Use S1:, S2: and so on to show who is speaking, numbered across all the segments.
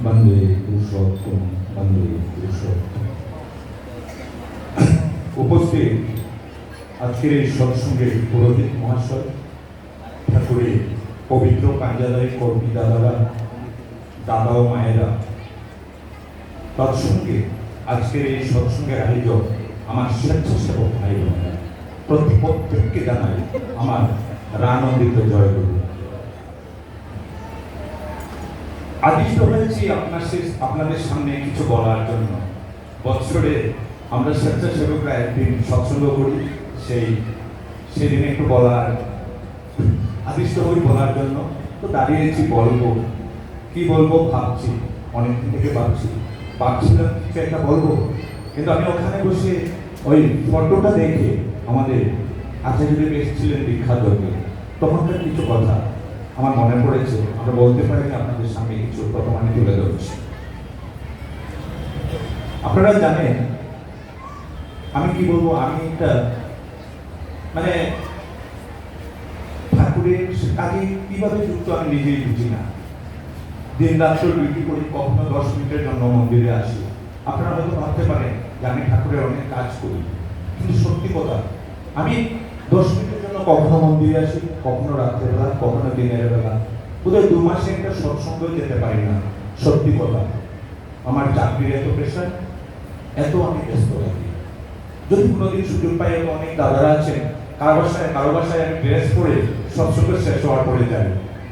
S1: বন্দে পুরুষোত্তম বন্দে পুরুষোত্তম উপস্থিত আজকের এই সৎসঙ্গের পুরোহিত মহাশয় ঠাকুরের পবিত্র কাঞ্জালয় কর্মী দাদারা দাদা ও মায়েরা তৎসঙ্গে আজকের এই সৎসঙ্গের আয়োজক আমার স্বেচ্ছাসেবক ভাই বোনেরা প্রতি প্রত্যেককে জানাই আমার রানন্দিত জয়গুরু আদিষ্ট হয়েছি আপনার আপনাদের সামনে কিছু বলার জন্য। বৎসরে আমরা স্বেচ্ছাসেবকরা একদিন সৎসঙ্গ করি, সেই সেদিন একটু বলার আদিষ্ট হই বলার জন্য। তো দাঁড়িয়েছি, বলব। কি বলব ভাবছি, অনেকদিন থেকে ভাবছি। ভাবছিলাম, কিছু একটা বলব। কিন্তু আমি ওখানে বসে ওই ফটোটা দেখে আমাদের আচার্যদেব এসেছিলেন বিখ্যাত তখনকার কিছু কথা আমার মনে পড়েছে, আমরা বলতে পারি আপনাদের সামনে। কিছু তুলে ধরছি আপনারা জানেন, আমি কি বলব? আমি একটা মানে ঠাকুরের কাজে কীভাবে যুক্ত আমি নিজেই বুঝি না। দিন রাত্র ডিউটি করি কখনো দশ মিনিটের জন্য মন্দিরে আসি? আপনারা হয়তো ভাবতে পারেন যে আমি ঠাকুরের অনেক কাজ করি। কিন্তু সত্যি কথা, আমি দশ মিনিটের জন্য কখনো মন্দিরে আসি, কখনো রাত্রের বেলা, কখনো দিনের বেলা। বোধহয় দু মাসে একটা সৎসঙ্গেও যেতে পারি না, সত্যি কথা। আমার চাকরির এত প্রেশার এত আমি ব্যস্ত থাকি। যদি কোনোদিন সুযোগ পাই, এরকম অনেক দাদারা আছেন, কারও বাসায় কারও বাসায় আমি ড্রেস পরে সৎসঙ্গ শেষ হওয়ার পরে যাই,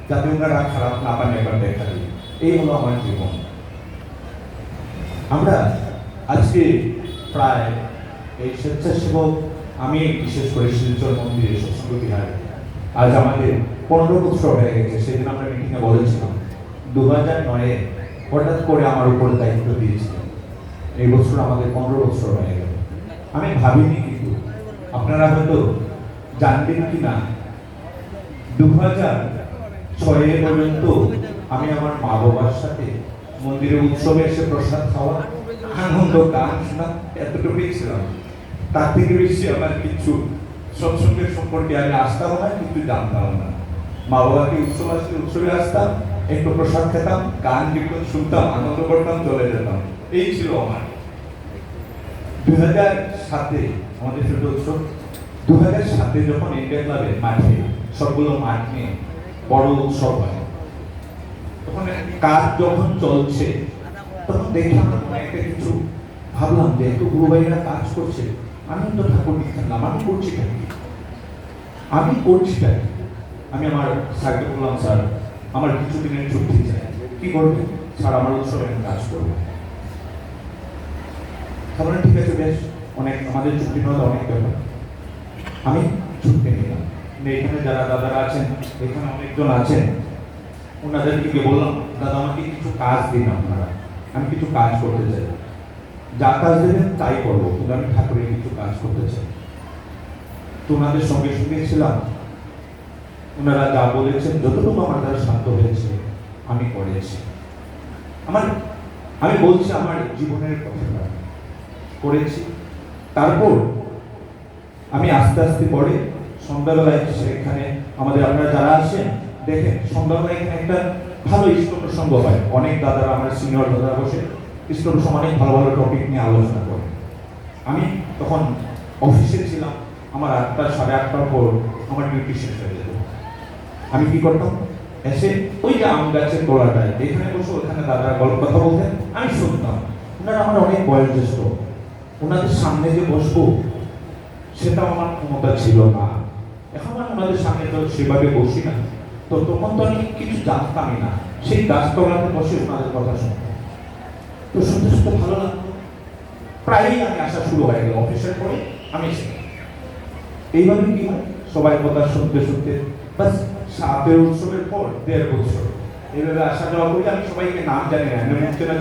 S1: যাতে ওনারা খারাপ না পান একবার দেখা এই হলো আমার জীবন। আমরা আজকে প্রায় এই স্বেচ্ছাসেবক, আমি বিশেষ করে শিলচর মন্দিরে সৎসঙ্গ বিহারে। আজ আমাদের পনেরো বছর হয়ে গেছে, সেদিন আমরা মিটিংয়ে বলেছিলাম। দু হাজার নয়ে হঠাৎ করে আমার উপর দায়িত্ব দিয়েছিলেন। এই বছর আমাদের পনেরো বছর হয়ে গেল। আমি ভাবিনি কিন্তু, আপনারা হয়তো জানবেন কি না দু হাজার ছয়ে পর্যন্ত আমি আমার মা বাবার সাথে মন্দিরে উৎসবে এসে প্রসাদ খাওয়া, আনন্দ, গান শোনা এতটুকুই ছিলাম। তার থেকে বেশি আমার কিছু সৎসঙ্গের সম্পর্কে আমি আসতাম না, কিন্তু জানতাম না। মা বাবাকে উৎসব উৎসবে আসতাম, একটু প্রসাদ খেতাম, গান কীর্তন শুনতাম, আনন্দ করতাম, চলে যেতাম। এই ছিল আমার। দুই হাজার সাতে আমাদের ছোট উৎসব। দু হাজার সাতে যখন ইন্ডিয়া ক্লাবের মাঠে সবগুলো মাঠ নিয়ে বড় উৎসব হয়, তখন কাজ যখন চলছে, তখন দেখলাম একটা কিছু ভাবলাম যে একটু গুরু ভাইরা কাজ করছে, আনন্দ ঠাকুর লিখলাম আমি করছি আমি করছি আমি আমার স্যারকে বললাম স্যার, আমার কিছু দিনের ছুটি চাই। কি করবে স্যার, আমার উৎসবে কাজ করব। তারপরে ঠিক আছে, বেশ। অনেক আমাদের ছুটি নেওয়া অনেক ব্যাপার। আমি ছুটি নিলাম। এখানে যারা দাদারা আছেন, এখানে অনেকজন আছেন, ওনাদেরকে বললাম, দাদা, আমাকে কিছু কাজ দিন আপনারা। আমি কিছু কাজ করতে চাই। যা কাজ দেবেন তাই করব। কিন্তু আমি ঠাকুরের কিছু কাজ করতে চাই। তোমাদের সঙ্গে সঙ্গে ছিলাম ওনারা যা বলেছেন, যতটুকু আমার দ্বারা শান্ত হয়েছে, আমি করেছি। আমার, আমি বলছি আমার জীবনের কথাটা। করেছি। তারপর আমি আস্তে আস্তে পরে সন্ধ্যাবেলায় সেখানে আমাদের আপনারা যারা আছেন, দেখেন, সন্ধ্যাবেলায় এখানে একটা ভালো ইষ্ট প্রসঙ্গ হয়। অনেক দাদারা, আমার সিনিয়র দাদারা বসে ইষ্ট প্রসঙ্গ অনেক ভালো ভালো টপিক নিয়ে আলোচনা করে। আমি তখন অফিসে ছিলাম। আমার আটটা, সাড়ে আটটার পর আমার ডিউটি শেষ হয়ে যেত আমি কি করতাম? এসে ওই যে আম গাছের গোড়াটায়, এখানে বসে ওখানে দাদা গল্প কথা বলতেন, আমি শুনতাম। ওনারা আমার অনেক বয়োজ্যেষ্ঠ। ওনাদের সামনে যে বসবো, সেটাও আমার ক্ষমতা ছিল না। এখন আমি ওনাদের সামনে তো সেভাবে বসি না। তো তখন তো আমি কিছু জানতামই না। সেই গাছতলাতে বসে ওনাদের কথা শুনতাম। তো শুনতে শুনতে ভালো লাগতো প্রায়ই আমি আসা শুরু হয়ে গেল। অফিসের পরে আমি এইভাবে কি হয়? সবাই কথা শুনতে শুনতে, বাস সাতের উৎসবের পর, দেড় বছর। এইভাবে আসা যাওয়া করি আমি সবাইকে নাম জানি না। আমি মুখতে না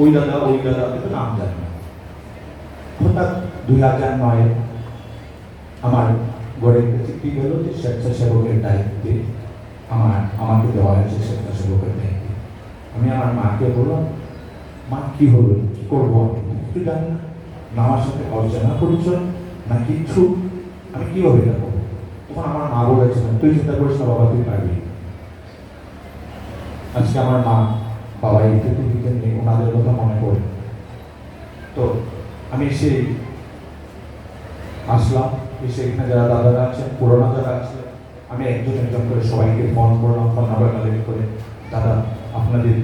S1: ওই দাদা ওই দাদা, কিন্তু নাম জানি না। হঠাৎ দুই হাজার নয়। আমার গড়ে একটা চিঠি গেল যে স্বেচ্ছাসেবকের দায়িত্বে আমার, আমাকে দেওয়া হয়েছে স্বেচ্ছাসেবকের দায়িত্বে। আমি আমার মাকে বললাম, মা, কি হলো? কি করব কিছু জানি না। আমার সাথে অর্চনা পরিচয়, না কিচ্ছু আমি কীভাবে করব তখন আমার মা বলেছিলেন, তুই চিন্তা করিস না, বাবা, তুই পারবি। আজকে আমার মা বাবা এই পৃথিবীতে নেই, ওনাদের কথা মনে পড়ে। তো আমি সেই আসলাম, এসে এখানে যারা দাদারা আছেন, পুরোনো যারা আছে আমি একজন একজন করে সবাইকে ফোন করলাম ফোন নাম্বার কালেক্ট করে, দাদা, আপনাদের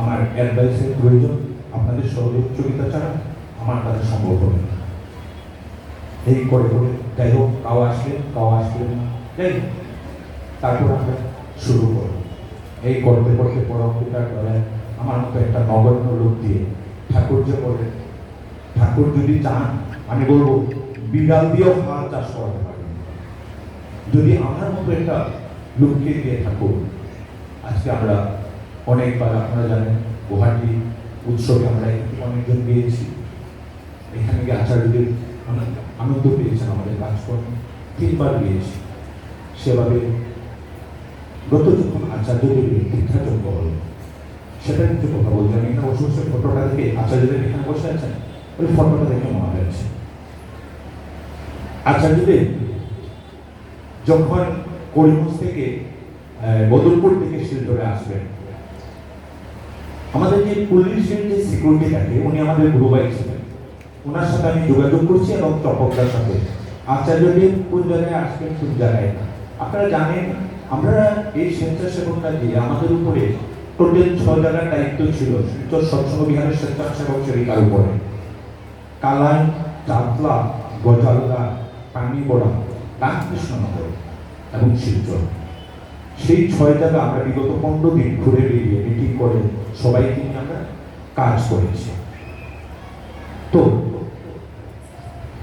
S1: আমার অ্যাডভাইসের প্রয়োজন, আপনাদের সহযোগিতা ছাড়া আমার কাছে সম্ভব হবে এই করে করে যাই হোক কাউ আসলেন কাউ আসলেন যাই তারপর আমরা শুরু করব এই করতে করতে পরবর্তীকার করে আমার মতো একটা নগণ্য লোক দিয়ে ঠাকুর যে বলে, ঠাকুর যদি চান, আমি বলব, বিড়াল দিয়েও হাল চাষ করাতে পারবেন যদি আমার মতো একটা লোককে দিয়ে ঠাকুর, আজকে আমরা অনেকবার আপনারা জানেন, গুয়াহাটি উৎসবে আমরা অনেকজন গিয়েছি। এখানে গিয়ে আচার্যদের আনন্দ পেয়েছেন আমাদের কাজকর্মে তিনবার গিয়েছি সেভাবে গত যখন আচার্যদের দীক্ষাযোগ্য হলো সেটা কিছু কথা বলতে আমি এখানে বসে বসে ফটোটা দেখে আচার্যদের এখানে বসে আছেন ওই ফটোটা দেখে মনে হয়েছে আচার্যদের যখন করিমগঞ্জ থেকে আহ, বদরপুর থেকে শিলচরে আসবেন আমাদের যে পুলিশের যে সিকিউরিটি থাকে উনি আমাদের গুরু ভাই ছিলেন ওনার সাথে আমি যোগাযোগ করছি এবং চপকদার সাথে। আচার্যদেব কোন জায়গায় আসবেন কোন জায়গায় আপনারা জানেন, আমরা এই স্বেচ্ছাসেবকটা দিয়ে আমাদের উপরে টোটাল ছ জায়গার দায়িত্ব ছিল শিলচর সৎসঙ্গ বিহারের স্বেচ্ছাসেবক সেবিকার উপরে। কালাই, চাতলা, গজালদা, পানিবড়া, রামকৃষ্ণনগর এবং শিলচর। সেই ছয় জায়গা আমরা বিগত পনেরো দিন ঘুরে বেরিয়ে মিটিং করে সবাইকে নিয়ে আমরা কাজ করেছি তো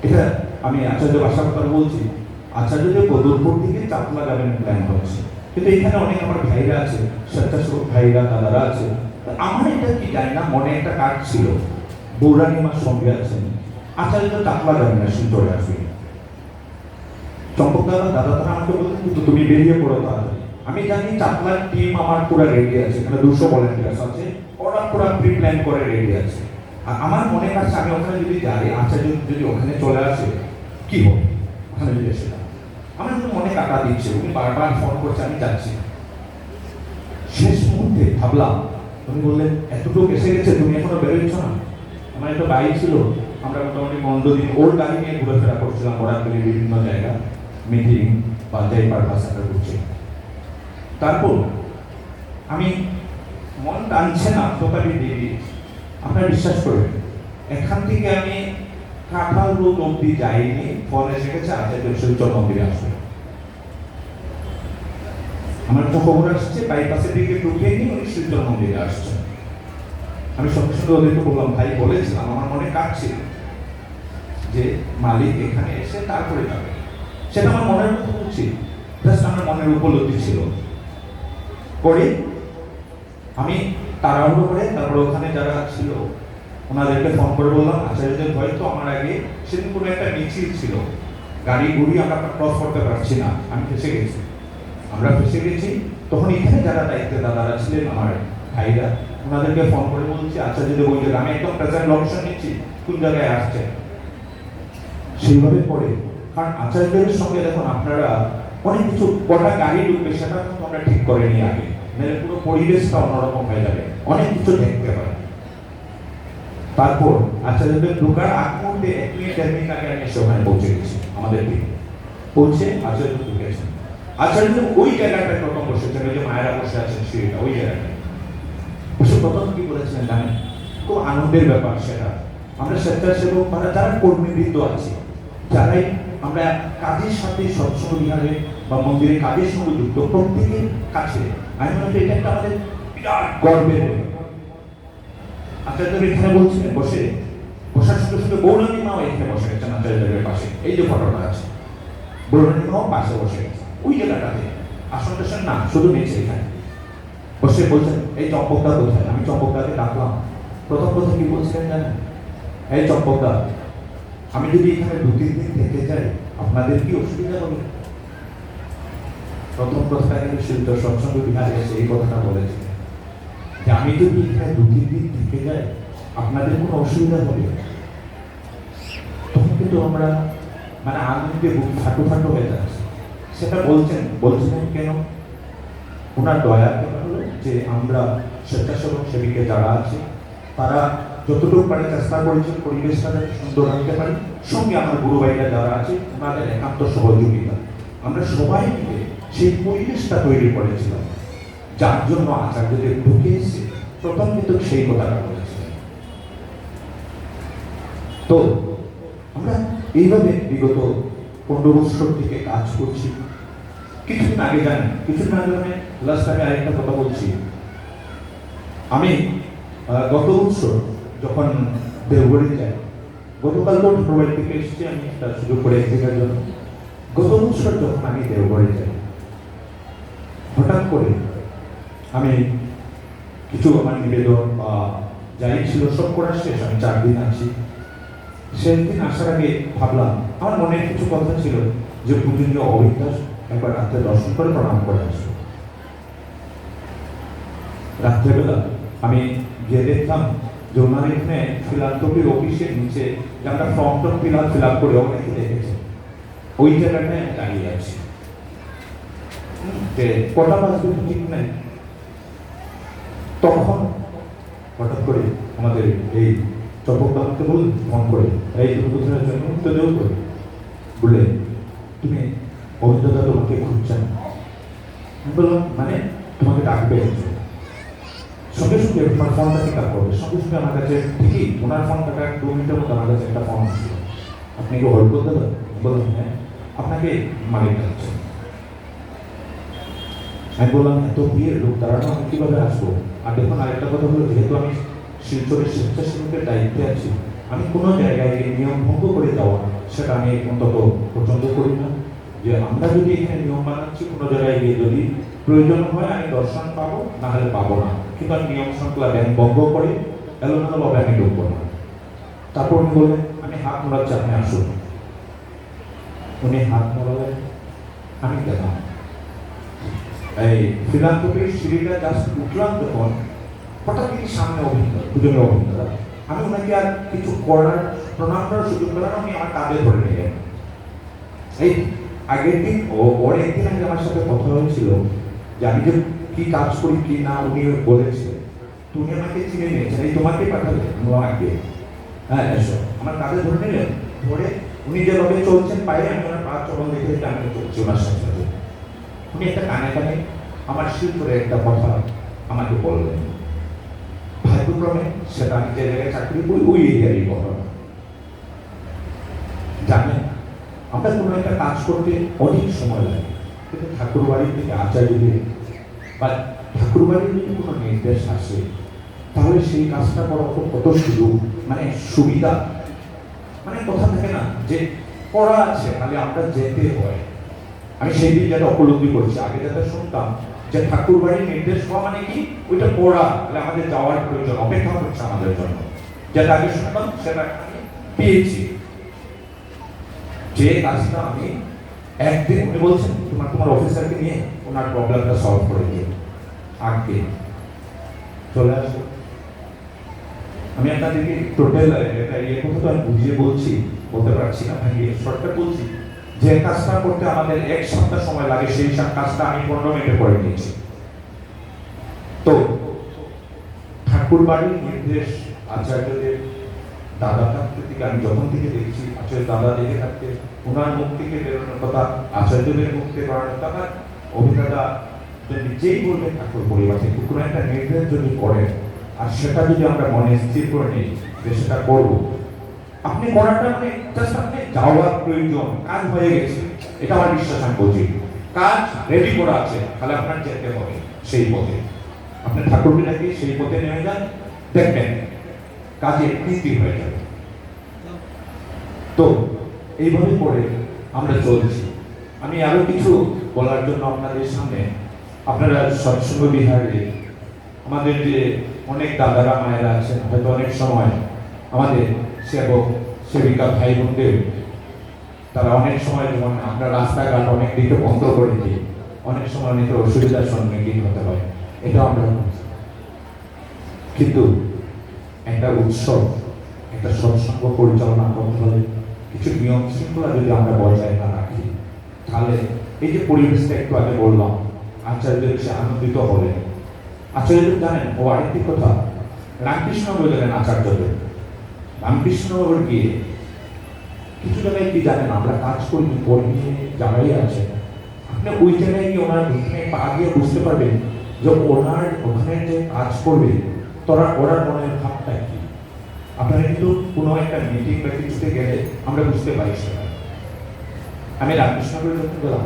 S1: এটা আমি আচার্য ভাষার কথা বলছি, আচার্যদের বদরপুর থেকে চাপলা যাবেন প্ল্যান হচ্ছে কিন্তু এখানে অনেক আমার ভাইরা আছে, স্বেচ্ছাসেবক ভাইরা, দাদারা আছে। আমার এটা কি জানি না, মনে একটা কাজ ছিল। বৌরানী মার সঙ্গে আছেন। আচার্য চাপলা যাবেন না সুন্দর আসবে চম্পক দাদা দাদা তারা আমাকে বলতেন কিন্তু তুমি বেরিয়ে পড়ো তাড়াতাড়ি। আমি জানি চাপলার টিম আমার পুরো রেডি আছে, এখানে দুশো ভলেন্টিয়ার্স আছে, ওরা পুরো প্রি প্ল্যান করে রেডি আছে। আর আমার মনে কাছে আমি ওখানে যদি যাই আচার্য যদি ওখানে চলে আসে, কি হবে? ওখানে যদি এসে আমার কিন্তু মনে কাটা দিচ্ছে, উনি বারবার ফোন করছে, আমি যাচ্ছি। শেষ মুহূর্তে ভাবলাম, উনি বললেন, এতটুকু এসে গেছে, তুমি এখনও বেরোচ্ছ না? আমার একটা বাইক ছিল, আমরা মোটামুটি মন্দ দিন, ওর গাড়ি নিয়ে ঘুরেফেরা করছিলাম বরাকবেলি বিভিন্ন জায়গা মিটিং বা যাই পারপাস আমরা করছি তারপর, আমি মন টানছে না দোকানে দিয়ে দিয়েছি আপনারা বিশ্বাস করবেন, এখান থেকে আমি কাঁঠাল রোড অব্দি যাইনি ফোন এসে গেছে আচার্য শিলচর মন্দিরে আসবে। আমার তো খবর আসছে বাইপাসের দিকে ঢুকে নিয়ে উনি শিলচর মন্দিরে আসছেন। আমি সঙ্গে সঙ্গে ওদেরকে বললাম, ভাই, বলেছিলাম, আমার মনে কাটছিল যে মালিক এখানে এসে তারপরে যাবে। সেটা আমার মনের বলছি জাস্ট আমার মনের উপলব্ধি ছিল। পরে আমি তাড়াহুড়ো করে, তারপরে ওখানে যারা ছিল, ওনাদেরকে ফোন করে বললাম, আচার্যদের ভয় তো আমার আগে সেদিন কোনো একটা মিছিল ছিল। গাড়ি গুড়ি আমরা ক্রস করতে পারছি না, আমি ফেসে গেছি। আমরা ফেসে গেছি। তখন এখানে যারা দায়িত্বে, দাদারা ছিলেন আমার ভাইরা, ওনাদেরকে ফোন করে বলছি, আচার্যদের বলছে, আমি একদম প্রেজেন্ট লোকেশন নিচ্ছি, কোন জায়গায় আসছে? সেইভাবে পরে কারণ আচার্যদের সঙ্গে দেখুন, আপনারা অনেক কিছু, কটা গাড়ি ঢুকবে সেটা কিন্তু আমরা ঠিক করে নিই আগে। নাহলে পুরো পরিবেশটা অন্যরকম হয়ে যাবে। অনেক কিছু দেখতে পারে তারপর আচার্যদের ঢোকার আগ মুহূর্তে এক মিনিট দেড় আগে আমি এসে ওখানে পৌঁছে গেছি আমাদের দিকে পৌঁছে আচার্য ঢুকেছেন আচার্য ওই জায়গাটায় প্রথম বসেছেন, ওই যে মায়েরা বসে আছেন সিঁড়িটা, ওই জায়গাটায়। বসে প্রথম কি বলেছিলেন জানেন? খুব আনন্দের ব্যাপার সেটা। আমরা স্বেচ্ছাসেবক মানে যারা কর্মীবৃন্দ আছে, যারাই আমরা কাজের সাথে সৎসঙ্গ বিহারে বা মন্দিরে কাজের সঙ্গে যুক্ত, প্রত্যেকের কাছে আমি মনে এটা একটা আমাদের বিরাট গর্বের। আচার্যদেব এখানে বলছিলেন, বসে। বসার সঙ্গে সঙ্গে বৌরানী মাও এখানে বসে গেছেন আচার্যদেবের পাশে। এই যে ফটোটা আছে। বৌরানী পাশে বসে গেছে ওই জায়গাটাতে। আসন টাসন না, শুধু নিচে এখানে। বসে বলছেন, এই চম্পকদা কোথায়? আমি চম্পকদাকে ডাকলাম। প্রথম কথা কি বলছিলেন জানেন? এই চম্পকদা, আমি যদি এখানে দু তিন দিন থেকে যাই, আপনাদের কি অসুবিধা হবে? প্রথম কথা কিন্তু শিল্প সৎসঙ্গ বিহারে এই কথাটা বলেছে। যে আমি যদি এখানে দু, তিন দিন থেকে যাই, আপনাদের কোনো অসুবিধা হবে? তখন কিন্তু আমরা মানে আনন্দে বুক ফাটো ফাটো হয়ে যাচ্ছে, সেটা বলছেন, বলছিলেন কেন? ওনার দয়া হলো যে আমরা স্বেচ্ছাসেবক সেবিকে যারা আছে, তারা যতটুকু পারে চেষ্টা করেছেন পরিবেশটা যাতে সুন্দর রাখতে পারি। সঙ্গে আমার গুরু ভাইরা যারা আছে, ওনাদের একান্ত সহযোগিতা। আমরা সবাই মিলে সেই পরিবেশটা তৈরি করেছিলাম যার জন্য আচার্যদের ঢুকে এসে প্রথম কিন্তু সেই কথাটা বলেছিলেন তো, আমরা এইভাবে বিগত পনেরো বছর থেকে কাজ করছি। কিছুদিন আগে জানেন, কিছুদিন আগে মানে লাস্ট আমি আরেকটা কথা বলছি। আমি গত বছর যখন দেওঘরে যাই, গতকাল তো ছোটবেলা থেকে এসেছি, আমি একটা সুযোগ করে এখানকার জন্য। গত বছর যখন আমি দেওঘরে যাই হঠাৎ করে আমি কিছু আমার নিবেদন বা যাই ছিল সব করা শেষ, আমি চার দিন আছি সেদিন আসার আগে ভাবলাম, আমার মনে কিছু কথা ছিল যে পূজনীয় অবিদ্যাস একবার রাত্রে দর্শন করে প্রণাম করে আসব। রাত্রেবেলা আমি গিয়ে দেখলাম যে ওনার এখানে ফিলান্থপির অফিসের নিচে যে আমরা ফর্ম টর্ম ফিল আপ ফিল আপ করে অনেকে দেখেছে। ওই জায়গাটায় দাঁড়িয়ে আছি। যে কটা বাজবে ঠিক নাই, তখন হঠাৎ করে আমাদের এই চপকদামকে বলুন, ফোন করে, এই দুর্বোধনের জন্য উত্তর দেব করে বলে, তুমি অভিজ্ঞতা তোমাকে খুঁজছেন বললাম মানে তোমাকে ডাকবে। সঙ্গে সঙ্গে তোমার ফোনটা পিক আপ করবে। সঙ্গে সঙ্গে আমার কাছে ঠিকই ওনার ফোন টাকা দু মিনিটের মধ্যে আমার কাছে একটা ফোন আসলো। আপনি কি হোল্ড করতে বললাম হ্যাঁ। আপনাকে মালিক ডাকছে আমি বললাম, এত বিয়ের লোক দাঁড়ানো আমি কীভাবে আসব? আর দেখুন, আরেকটা কথা হলো, যেহেতু আমি শিলচরের স্বেচ্ছাসেবকের দায়িত্বে আছি, আমি কোনো জায়গায় গিয়ে নিয়ম ভঙ্গ করে যাওয়া সেটা আমি অন্তত পছন্দ করি না। যে আমরা যদি এখানে নিয়ম বানাচ্ছি কোনো জায়গায় গিয়ে যদি প্রয়োজন হয়, আমি দর্শন পাবো না হলে পাবো না। কিন্তু আমি নিয়ম শৃঙ্খলা ব্যাংক ভঙ্গ করে, এলোমেলোভাবে আমি ঢুকবো না। তারপর উনি বললেন, আমি হাত মোড়াচ্ছি, আপনি আসুন। উনি হাত মোড়ালেন, আমি গেলাম। এই ফিলান্থপির সিঁড়িটা জাস্ট উঠলাম যখন হঠাৎ কি সামনে অভিনেতা দুজনের অভিনেতা আমি ওনাকে আর কিছু করার, প্রণাম করার সুযোগ পেলাম, আমি আমার কাঁধে ধরে নিলেন এই আগের দিন ও ওর একদিন আগে আমার সাথে কথা হয়েছিল যে আমি যে কি কাজ করি, কি না, উনি বলেছে, তুমি আমাকে চিনে নিয়েছেন এই তোমাকে পাঠালে আগে। হ্যাঁ এসো। আমার কাঁধে ধরে নিলেন ধরে উনি যেভাবে চলছেন পায়ে, আমি ওনার পা চলন দেখে আমি চলছি ওনার সাথে। একটা কানে কানে আমার শিল্পের একটা কথা আমাকে বললেন। ভাগ্যক্রমে সেটা আমি যে জায়গায় চাকরি করি, ওই এরিয়ারই কথা জানেন, আমরা কোনো একটা কাজ করতে অনেক সময় লাগে। কিন্তু ঠাকুর বাড়ি থেকে আচার্যদের বা ঠাকুর বাড়ির যদি কোনো নির্দেশ আসে, তাহলে সেই কাজটা করা কত সুযোগ মানে সুবিধা? মানে কথা থাকে না যে করা আছে, খালি আমরা যেতে হয়। আমি সেই দিন যেটা উপলব্ধি করছি। আগে যেটা শুনতাম যে ঠাকুর বাড়ির নির্দেশ হওয়া মানে কি? ওইটা পড়া, তাহলে আমাদের যাওয়ার প্রয়োজন, অপেক্ষা করছে আমাদের জন্য। যেটা আগে শুনতাম সেটা পেয়েছি। যে কাজটা আমি একদিন উনি বলছেন, তোমার তোমার অফিসারকে নিয়ে ওনার প্রবলেমটা সলভ করে দিয়ে আগে চলে আসো। আমি আপনাদেরকে টোটাল এটা ইয়ে কথা তো আমি বুঝিয়ে বলছি, বলতে পারছি না ভাঙিয়ে শর্টকাট বলছি। যে কাজটা করতে আমাদের এক সপ্তাহ সময় লাগে, সেই সব কাজটা আমি পনেরো মিনিটে করে নিয়েছি। তো ঠাকুর বাড়ির নির্দেশ আচার্যদের, দাদা থাকতে থেকে আমি যখন থেকে দেখছি, আচার্য দাদা দেখে থাকতে, ওনার মুখ থেকে বেরোনোর কথা, আচার্যদের মুখ থেকে বেরোনোর কথা অভিনেতা যদি যেই বলবে ঠাকুর পরিবার কোনো একটা নির্দেশ যদি করেন, আর সেটা যদি আমরা মনে স্থির করে নিই যে সেটা করব আপনি করাটা মানে জাস্ট আপনি যাওয়ার প্রয়োজন, কাজ হয়ে গেছে। এটা আমার বিশ্বাস, আমি বলছি কাজ রেডি করা আছে, তাহলে আপনার যেতে হবে সেই পথে। আপনি ঠাকুর বিলাকে সেই পথে নেমে যান? দেখবেন কাজে কৃতি হয়ে যাবে। তো, এইভাবে পড়ে আমরা চলছি। আমি আরও কিছু বলার জন্য আপনাদের সামনে। আপনারা সৎসঙ্গ বিহারে, আমাদের যে অনেক দাদারা, মায়েরা আছেন, হয়তো অনেক সময় আমাদের সেবক, সেবিকা ভাই বোনদের তারা অনেক সময় যেমন আমরা রাস্তাঘাট অনেক দিকে বন্ধ করে দিই, অনেক সময় অনেকের অসুবিধার সম্মুখীন হতে হয়। এটা আমরা কিন্তু একটা উৎসব, একটা সৎসঙ্গ পরিচালনা করতে হলে কিছু নিয়ম শৃঙ্খলা যদি আমরা বজায় না রাখি, তাহলে এই যে পরিবেশটা একটু আগে বললাম, আচার্য এসে আনন্দিত হলেন। আচার্যদেব জানেন, ও আরেকটি কথা রামকৃষ্ণবাবু গেলেন আচার্যদেব রামকৃষ্ণবাবুর গিয়ে কিছু জায়গায় কি জানেন? আমরা কাজ করি কর্মী যারাই আছেন আপনি ওই জায়গায় গিয়ে ওনার ওখানে পা দিয়ে বুঝতে পারবেন যে ওনার ওখানে যে কাজ করবে, তোরা ওনার মনের ভাবটা কি? আপনারা কিন্তু কোনো একটা মিটিং বা কিছুতে গেলে আমরা বুঝতে পারি সেটা। আমি রামকৃষ্ণপুরে যখন গেলাম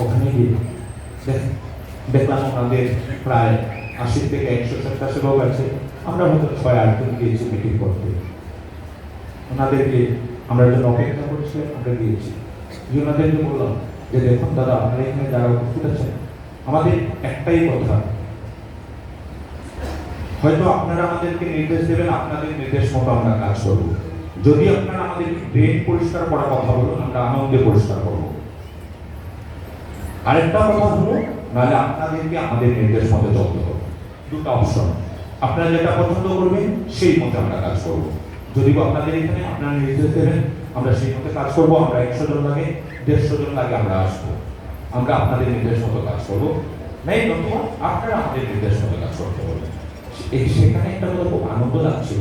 S1: ওখানে গিয়ে দেখ- দেখলাম ওনাদের প্রায় আশি থেকে একশো সাতাশি লোক আছে, আমরা হয়তো ছয় আট জন গিয়েছি মিটিং করতে। ওনাদেরকে আমরা যখন অপেক্ষা করছিলাম আমরা গিয়েছি। ওনাদেরকে বললাম যে, দেখুন দাদা, আপনারা এখানে যারা উপস্থিত আছেন, আমাদের একটাই কথা, হয়তো আপনারা আমাদেরকে নির্দেশ দেবেন, আপনাদের নির্দেশ মতো আমরা কাজ করব। যদি আপনারা আমাদের ব্রেন পরিষ্কার করার কথা বলুন, আমরা আনন্দে পরিষ্কার করব। আরেকটা কথা হলো, নাহলে আপনাদেরকে আমাদের নির্দেশ মতো চলতে হবে। দুটো অপশন। আপনারা যেটা পছন্দ করবেন, সেই মতো আমরা কাজ করব। যদি আপনাদের এখানে আপনারা নির্দেশ দেবেন, আমরা সেই মতো কাজ করব, আমরা একশো জন লাগে, দেড়শো জন লাগে আমরা আসব। আমরা আপনাদের নির্দেশ মতো কাজ করব। নাই নতুবা আপনারা আমাদের নির্দেশ মতো কাজ করতে বলবেন। এই সেখানে একটা কথা খুব আনন্দ লাগছিল।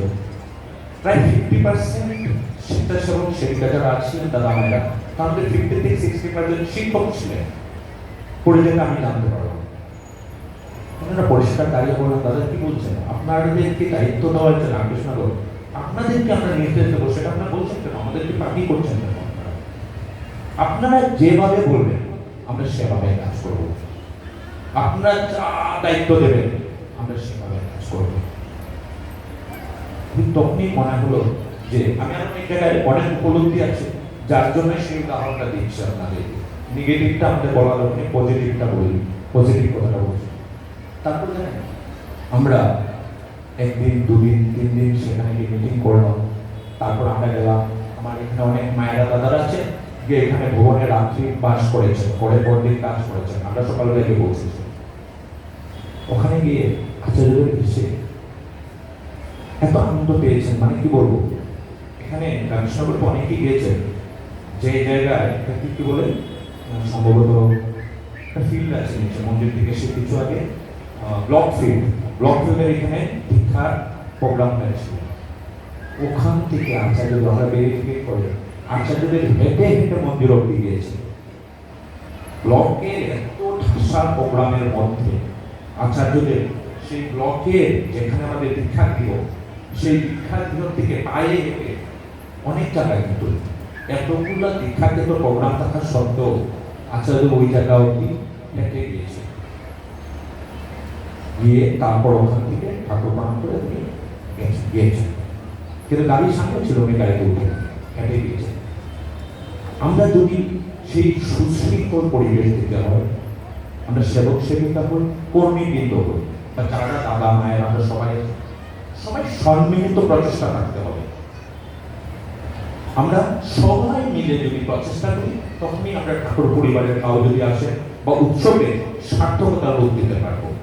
S1: প্রায় ফিফটি পার্সেন্ট স্বেচ্ছাসেবক সেবিকা যারা আছিলেন দাদা মায়েরা মধ্যে ফিফটি থেকে সিক্সটি পার্সেন্ট শিক্ষক ছিলেন। পড়ে যেতে আমি জানতে পারব ওনারা পরিষ্কার দাঁড়িয়ে বললেন দাদা কি বলছেন? আপনাদেরকে দায়িত্ব দেওয়া হয়েছে রামকৃষ্ণগর আপনাদেরকে আমরা নির্দেশ দেবো, সেটা আপনারা বলছেন কেন? আমাদেরকে পার্টি করছেন কেন? আপনারা আপনারা যেভাবে বলবেন, আমরা সেভাবে কাজ করব। আপনারা যা দায়িত্ব দেবেন, আমরা সেভাবে কাজ করব। তখনই মনে হলো যে আমি অনেক জায়গায় অনেক উপলব্ধি আছে, যার জন্য সেই উদাহরণটা দিচ্ছি আপনাদের নেগেটিভটা আমাদের বলা দরকার পজিটিভটা বলি পজিটিভ কথাটা বলছি। তারপর আমরা একদিন, দুদিন তিন দিন সেখানে গিয়ে মিটিং করলাম। তারপর আমরা গেলাম, আমার এখানে অনেক মায়েরা দাদারা আছে যে এখানে ভবনে রাত্রি বাস করেছে, পরে পরদিন কাজ করেছেন আমরা সকালবেলা গিয়ে পৌঁছেছি। ওখানে গিয়ে আচার্যদের এসে এত আনন্দ পেয়েছেন মানে কি বলব? এখানে রামকৃষ্ণপুরে অনেকেই গিয়েছেন, যে জায়গায় কি বলে? সম্ভবত একটা ফিল্ড আছে মন্দির থেকে সে কিছু আগে ব্লক ফিল্ড ব্লক ফিল্ডের এখানে দীক্ষার প্রোগ্রাম হয়েছিল ওখান থেকে আচার্য আমরা ভেরিফিকেট করে আচার্যদের হেঁটে হেঁটে মন্দির অব্দি গিয়েছে। ব্লকের এত ঠাসা প্রোগ্রামের মধ্যে আচার্যদের সেই ব্লকের যেখানে আমাদের দীক্ষা গৃহ, সেই দীক্ষা গৃহ থেকে পায়ে হেঁটে অনেক জায়গায় কিন্তু এতগুলো দীক্ষা গৃহ প্রোগ্রাম থাকা সত্ত্বেও আচার্য ওই জায়গা অব্দি হেঁটে গিয়েছে। গিয়ে তারপর ওখান থেকে ঠাকুর প্রণাম করে গেছে- গিয়েছেন কিন্তু গাড়ির সামনে ছিল উনি গাড়িতে উঠে হেঁটে গিয়েছেন আমরা যদি সেই সুশৃঙ্খল পরিবেশ দিতে হয়, আমরা সেবক সেবিকা হই কর্মীবৃন্দ হই, বা যারা দাদা, মায়ের, আমরা সবাই সবাই সম্মিলিত প্রচেষ্টা থাকতে হবে। আমরা সবাই মিলে যদি প্রচেষ্টা করি, তখনই আমরা ঠাকুর পরিবারের কাউ যদি আসে বা উৎসবে সার্থকতা রূপ দিতে পারব।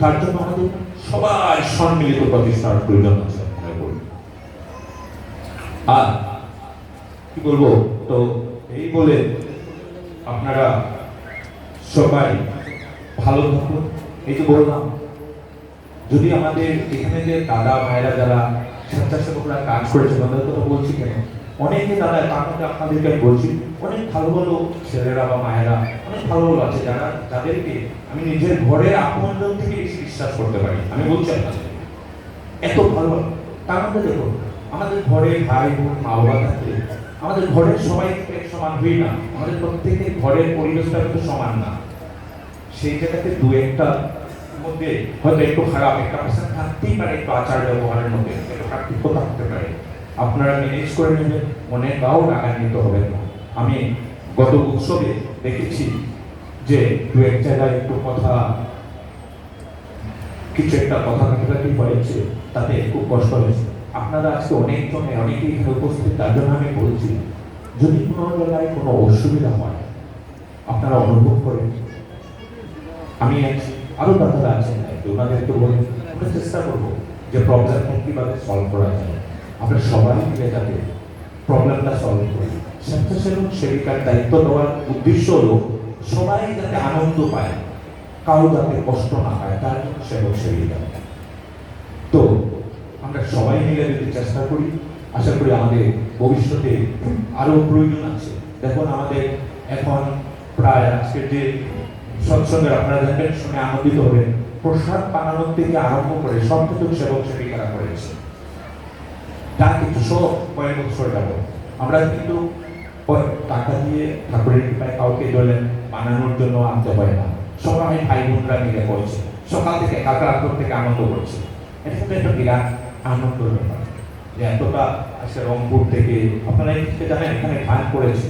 S1: তার জন্য আমাদের সবাই সম্মিলিত প্রচেষ্টার প্রয়োজন আছে আর কি বলব? তো এই বলে আপনারা সবাই ভালো থাকুন। এই যে বললাম, যদি আমাদের এখানে যে দাদা মায়েরা যারা স্বেচ্ছাসেবকরা কাজ করেছে তাদের কথা বলছি কেন? অনেকে তার মধ্যে আপনাদেরকে বলছি, অনেক ভালো ভালো ছেলেরা বা মায়েরা, অনেক ভালো ভালো আছে যারা যাদেরকে আমি নিজের ঘরের আপনজন থেকে বিশ্বাস করতে পারি। আমি বলছি আপনাদের, এত ভালো তার মধ্যে দেখুন, আমাদের ঘরে ভাই বোন মা বাবা থাকে, আমাদের ঘরের সবাই এক সমান হই না, আমাদের প্রত্যেকের ঘরের পরিবেশটা কিন্তু সমান না। সেই জায়গাতে দু একটা মধ্যে হয়তো একটু খারাপ, একটা পার্সেন্ট থাকতেই পারে, একটু আচার ব্যবহারের মধ্যে, একটু পার্থক্য থাকতে পারে। আপনারা ম্যানেজ করে নেবেন মনে কাউ রাগান্বিত হবেন না। আমি গত উৎসবে দেখেছি যে দু এক জায়গায় একটু কথা, কিছু একটা কথা কাটাকাটি হয়েছে, তাতে খুব কষ্ট হয়েছে। আপনারা আজকে অনেকজনে, অনেকেই উপস্থিত তার জন্য আমি বলছি, যদি কোনো জায়গায় কোনো অসুবিধা হয়, আপনারা অনুভব করেন। আমি আছি আরও দাদারা আছেন ওনাদেরকে বলে, আমরা চেষ্টা করব যে প্রবলেমটা কীভাবে সলভ করা যায়। আমরা সবাই মিলে যাতে প্রবলেমটা সলভ করি। স্বেচ্ছাসেবক সেবিকার দায়িত্ব দেওয়ার উদ্দেশ্য হলো সবাই যাতে আনন্দ পায়, কারও যাতে কষ্ট না হয়, তার সেবক সেবিকা। তো, আমরা সবাই মিলে যদি চেষ্টা করি, আশা করি আমাদের ভবিষ্যতে আরও প্রয়োজন আছে। দেখুন, আমাদের এখন প্রায় আজকের যে সৎসঙ্গের আপনারা দেখবেন, শুনে আনন্দিত হবেন। প্রসাদ বানানোর থেকে আরম্ভ করে সব কিছু সেবক সেবিকারা করেছে। যা কিছু সব কয়েক বছর যাব। আমরা কিন্তু টাকা দিয়ে ঠাকুরের কৃপায় কাউকে ধরলেন বানানোর জন্য আনতে হয় না। সবাই ভাই বোনরা মিলে করছে। সকাল থেকে কাকা আন্তর থেকে আনন্দ করছে। এটা কিন্তু একটা বিরাট আনন্দের ব্যাপার। যে এতটা আজকে রংপুর থেকে, আপনারা জানেন, এখানে গান করেছে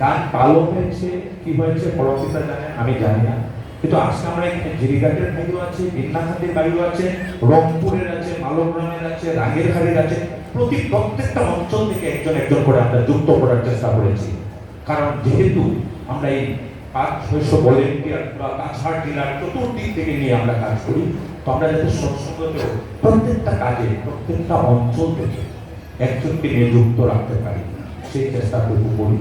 S1: গান ভালো হয়েছে, কি হয়েছে পরবর্তীটা জানেন, আমি জানি না। কিন্তু আজকে আমরা এখানে জিরিঘাটের ভাইও আছে বিন্নাঘাটের ভাইও আছে, রংপুরের আছে মালগ্রামের আছে রাগেরহাটের আছে। প্রতি প্রত্যেকটা অঞ্চল থেকে একজন একজন করে আমরা যুক্ত করার চেষ্টা করেছি। কারণ যেহেতু আমরা এই পাঁচ, ছয়শো ভলেন্টিয়ার বা কাছাড় জেলার চতুর্দিক থেকে নিয়ে আমরা কাজ করি, তো আমরা যাতে সৎসঙ্গতেও প্রত্যেকটা কাজে, প্রত্যেকটা অঞ্চল থেকে একজনকে নিয়ে যুক্ত রাখতে পারি, সেই চেষ্টা করব করি।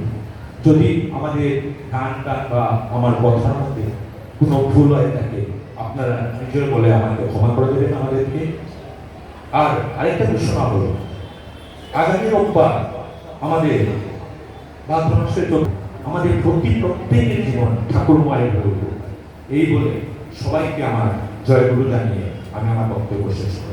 S1: যদি আমাদের গান টান বা আমার কথার মধ্যে কোনো ভুল হয়ে থাকে আপনারা নিজের বলে আমাকে ক্ষমা করে দেবেন আমাদেরকে। আর আরেকটা ঘোষণা হল, আগামী রোববার আমাদের মাসের আমাদের প্রতি প্রত্যেকের জীবন ঠাকুর মায়ের এই বলে সবাইকে আমার জয়গুরু জানিয়ে আমি আমার বক্তব্য শেষ